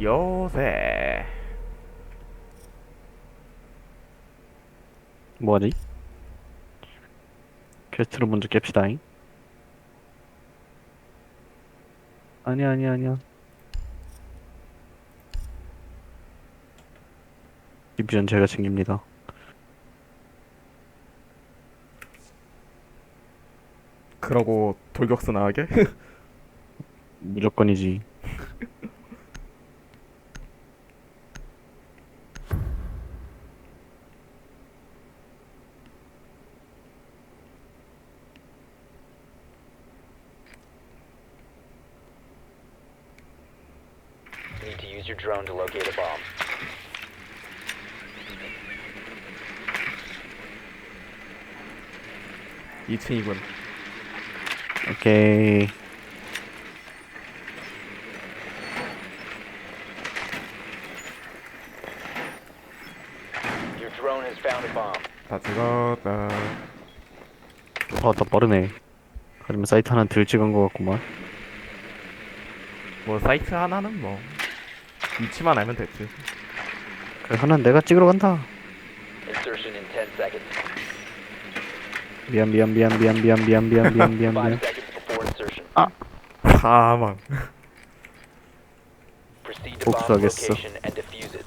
요새. 뭐하지? 퀘스트를 먼저 깹시다잉. 아니야 아니야 아니야. 디비전 제가 챙깁니다. 그러고 돌격수 나가게? 무조건이지 Need to use your drone to locate a bomb. 이층이군 오케이 Your drone has found a bomb. 다 찍었다. 아 더 빠르네. 하지만 사이트 하나 덜 찍은 것 같구만. 뭐 사이트 하나는 뭐 위치만 알면 됐지. 그래 하나 는 내가 찍으러 간다. Insertion in 10 seconds. 미안 미안 미안 미안 미안 미안 미안 미안 미안 5 미안 seconds before insertion. 사망 Proceed to bomb 복수하겠어. location and defuse it.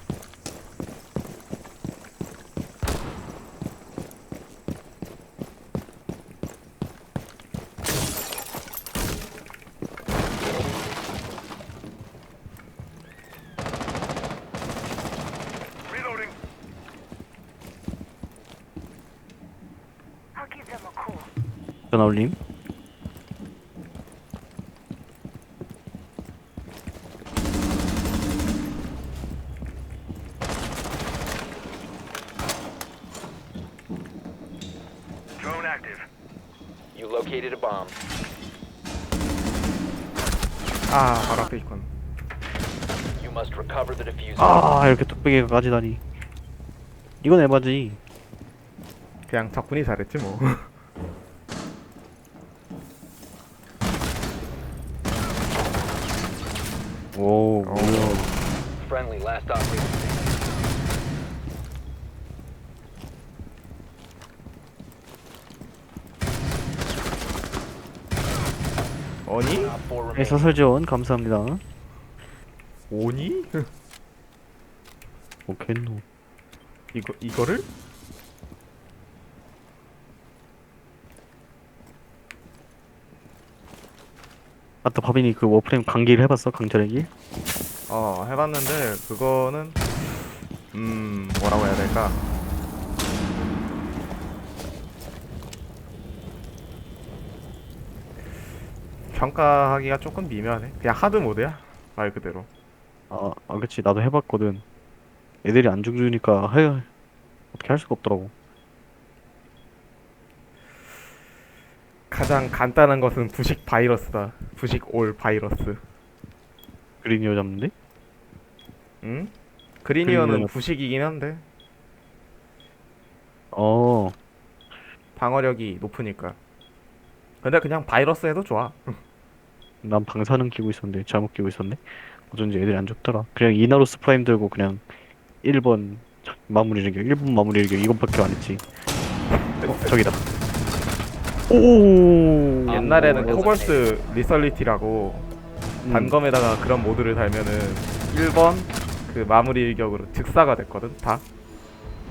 I'll give them a call. 전화 올림 You located a bomb. 아 바로 앞에 있군 You must recover the diffuser. 아 이렇게 뚝배기가 까지다니 이건 에바지 그냥 적군이 잘했지 뭐오 어. 뭐야 Friendly last operator standing. 어니? Op 4 네, remaining. 사설 지원 감사합니다 오니? 오케노 이거 이거를? 아까 바빈이 그 워프레임 강기를 해봤어 강철에게? 어 해봤는데 그거는 음 뭐라고 해야 될까? 평가하기가 조금 미묘하네. 그냥 하드 모드야 말 그대로. 아, 아 그치. 나도 해봤거든. 애들이 안 죽으니까 해 어떻게 할 수가 없더라고 가장 간단한 것은 부식 바이러스다. 부식 올 바이러스. 그린이어 잡는데? 응? 그리니어는- 부식이긴 한데. 어. 방어력이 높으니까. 근데 그냥 바이러스 해도 좋아. 난 방사능 끼고 있었는데 잘못 끼고 있었네. 어쩐지 애들이 안 죽더라. 그냥 이나로스 프라임 들고 그냥 1번 마무리 일격 1번 마무리 일격 이것밖에 안 했지. 어? 저기다 오. 옛날에는 어, 코벌스 리설리티라고 음, 단검에다가 그런 모드를 달면은 1번 그 마무리 일격으로 즉사가 됐거든 다.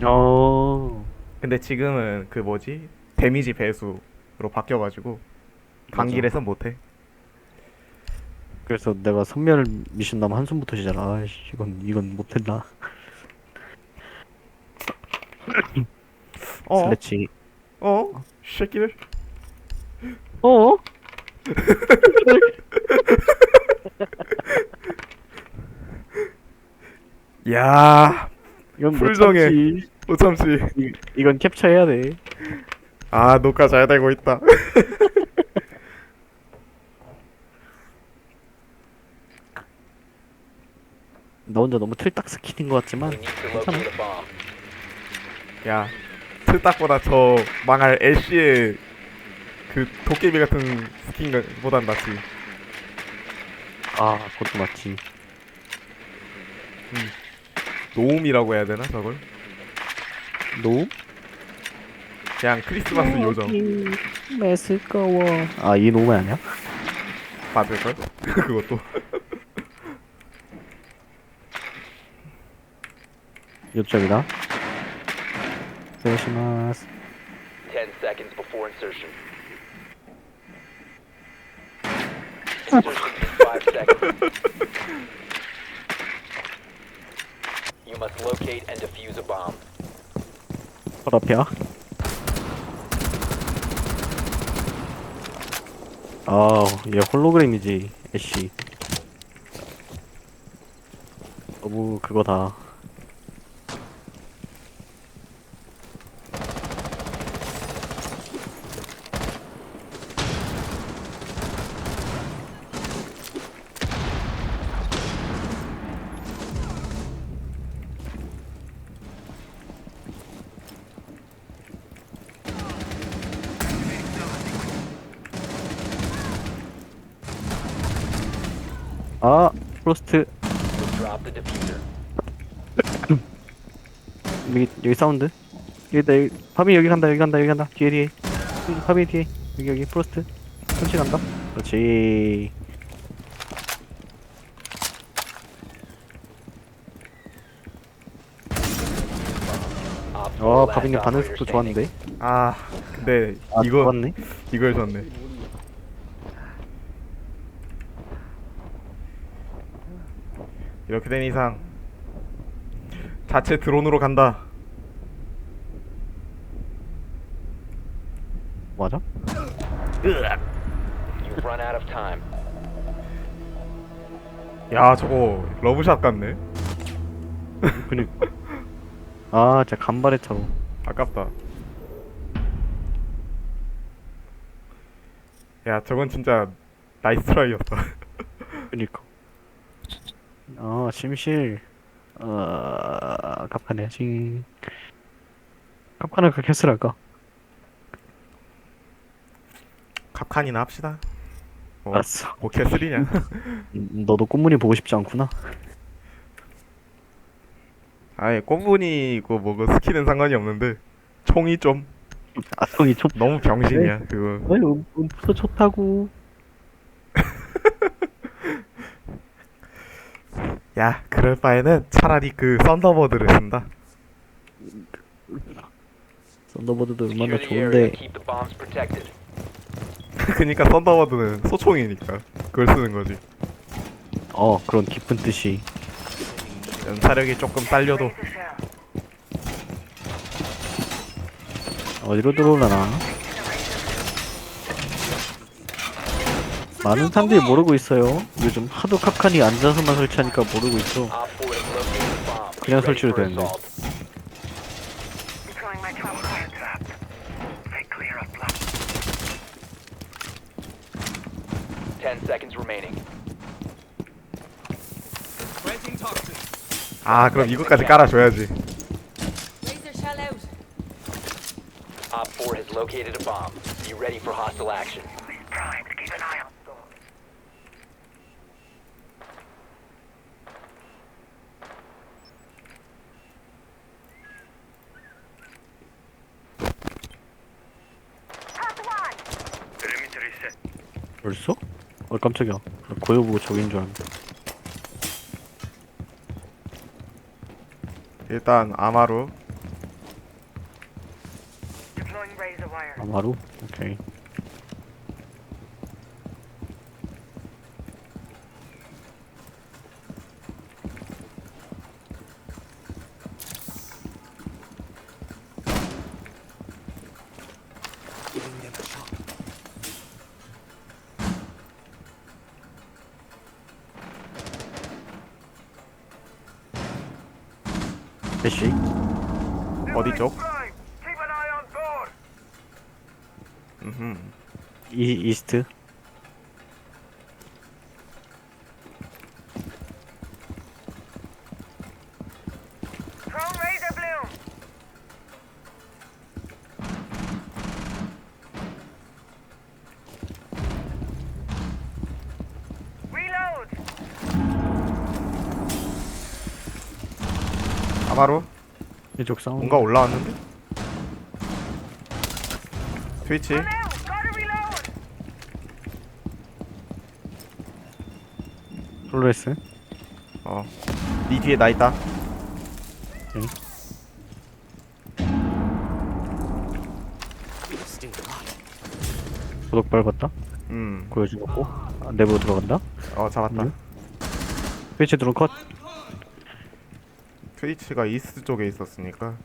어. 근데 지금은 그 뭐지? 데미지 배수로 바뀌어가지고 강길에서 못해. 그래서 내가 선멸 미션 나면 한숨부터 쉬잖아. 아이씨 이건 이건 못했나? 어? 슬래치. 어? 새끼들 어? 야 이건 못 풀정해. 참지. 못 참지 이, 이건 캡처해야 돼 아 녹화 잘 되고 있다 나 혼자 너무 틀딱 스킨인 것 같지만 We need to locate a bomb. 야 틀딱보다 저 망할 애쉬의 그 도깨비 같은 스킨보단 낫지 아 그것도 맞지 노움이라고 해야 되나 저걸? 노? 그냥 크리스마스 요정 매스꺼워 아이 노무 아니야? 받을걸? 그것도 이쪽이다 조심하스 10 seconds before insertion. Insertion in 5 seconds. You must locate and defuse a bomb. 바로 앞이야 아 얘 홀로그램이지 애쉬 너무 그거다 아 프로스트. Drop the diffuser. 여기 여기 사운드. 여기다 여기. 파비 여기 간다 여기 간다 여기 간다. 뒤에 뒤에. 파비 뒤에. 여기 여기. 프로스트. 손치 간다. 그렇지. Op four 어 last 파비님 반응 operator 속도 standing. 좋았는데? 아 근데 아 이거 좋았네. 이걸 졌네 이렇게 된 이상 자체 드론으로 간다. 맞아? You've run out of time. 야 저거 러브샷 같네. 그니까. 아 진짜 간발의 차로. 아깝다. 야 저건 진짜 나이스 트라이였다. 그니까 아 심실. 어 갑칸해야지 갑칸을 그렇게 했으랄까 갑칸이나 합시다. 어, 알았어. 뭐 개쓰리냐? 음, 너도 꽃무늬 보고 싶지 않구나. 아예 꽃무늬고 뭐고 스킬은 상관이 없는데 총이 좀. 아성이 좀 너무 병신이야 그거. 아니 음, 음부터 좋다고 야 그럴 바에는 차라리 그 썬더버드를 쓴다. 썬더버드도 얼마나 좋은데. 그니까 썬더버드는 소총이니까 그걸 쓰는 거지. 어 그런 깊은 뜻이. 연사력이 조금 딸려도. 어디로 들어오려나 많은 사람들이 모르고 있어요 요즘 하도 카칸이 앉아서만 설치하니까 모르고 있어 Op 4 has located the bomb. 그냥 설치로 되는데. assault. Deploying my top fire trap. They clear up block. 10 seconds remaining. 아 그럼 이것까지 깔아줘야지. Op 4 has located a bomb. Be ready for hostile action. 벌써? 어 깜짝이야 나 고요 보고 저긴 줄 알았는데 일단 아마루. 아마루? 오케이 대시 어디 쪽? Prime. Keep an eye on board. 음흠. 이 이스트 Throw razor bloom. Reload. 아마로 이쪽 싸움 뭔가 올라왔는데? 트위치. 플로레스. 어네 뒤에 나 있다. 도덕 밟았다? 음어 보여주고. 아, 내부로 들어간다? 잡았다. 음. 스위치 드론 컷. 트위치가 이스트 쪽에 있었으니까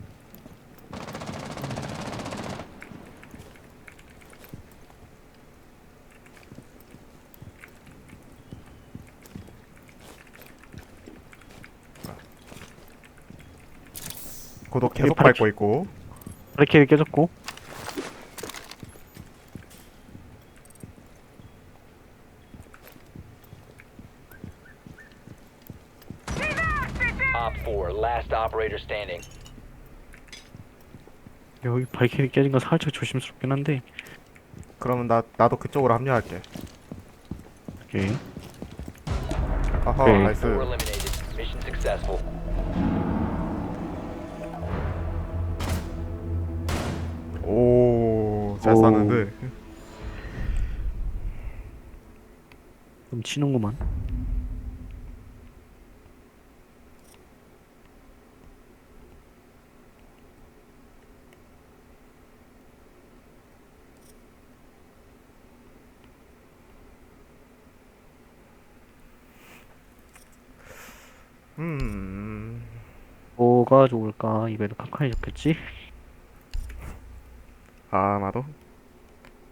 계속 팔- 밟고 있고 바리케이드 깨졌고 Op 4, last operator standing. 여기 바리케이드 깨진 건 살짝 조심스럽긴 한데 그러면 나 나도 그쪽으로 합류할게 오케이 아하 오케이. 나이스 4 eliminated. Mission successful. 오 잘 오. 쐈는데? 좀 치는구만. 음. 뭐가 좋을까? 이번에도 칸칸이 잡혔지 아마도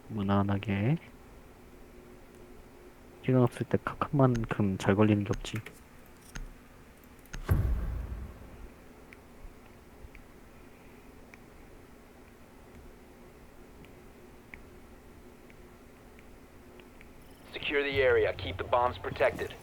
무난하게 시간 없을 때 카칸만큼 잘 걸리는 게 없지 Secure the area. Keep the bombs protected.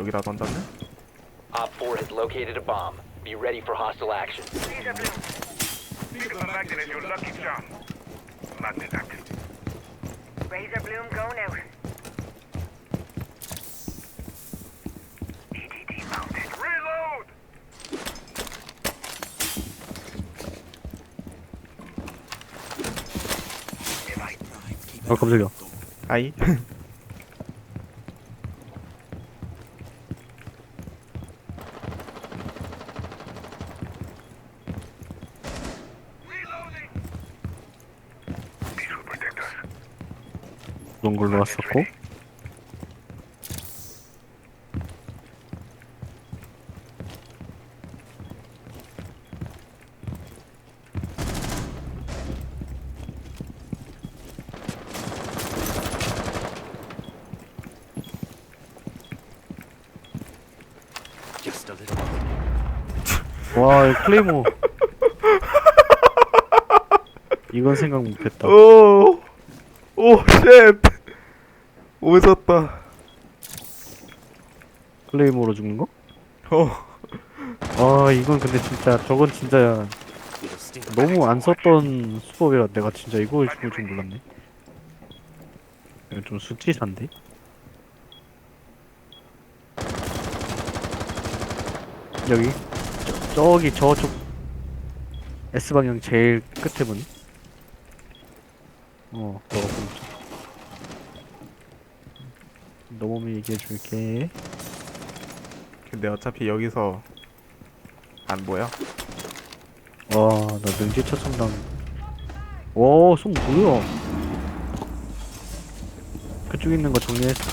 여기다 던졌네 Op 4 has located a bomb. Be ready for hostile action. Laser blue. Think of the magnet as your lucky charm. Magnet active. Razor bloom going out. EDD mounted. Reload! 아 깜짝이야 아이 그런 걸로 왔었고. 와 클레이모 이건 생각 못했다. 오, 오, 쉣. 오졌다. 클레이모로 죽는 거? 어, 아 이건 근데 진짜 저건 진짜 너무 안 썼던 수법이라 내가 진짜 이걸 죽을 줄 몰랐네 이거 좀 수치산데? 여기 저, 저기 저쪽 S방향 제일 끝에 보니? 어 너가 넘 어오면 얘기해줄게 근데 어차피 여기서 안 보여. 와, 나 능지차 선당. 와, 손 뭐야? 그쪽 있는 거 정리했어.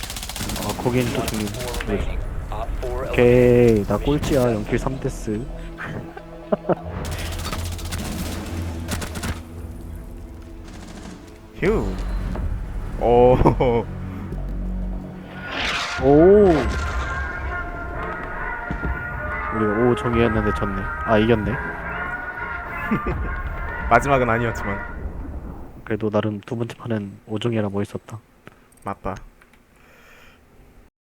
아, 거기 있는 거 정리. 4 remaining. Op 4 eliminated. 오케이, 나 꼴찌야. 0킬 3데스. 휴. 오. 오. 우리 오 정리했는데 졌네. 아 이겼네. 마지막은 아니었지만 그래도 나름 두 번째 판은 오정이라 멋있었다. 맞다.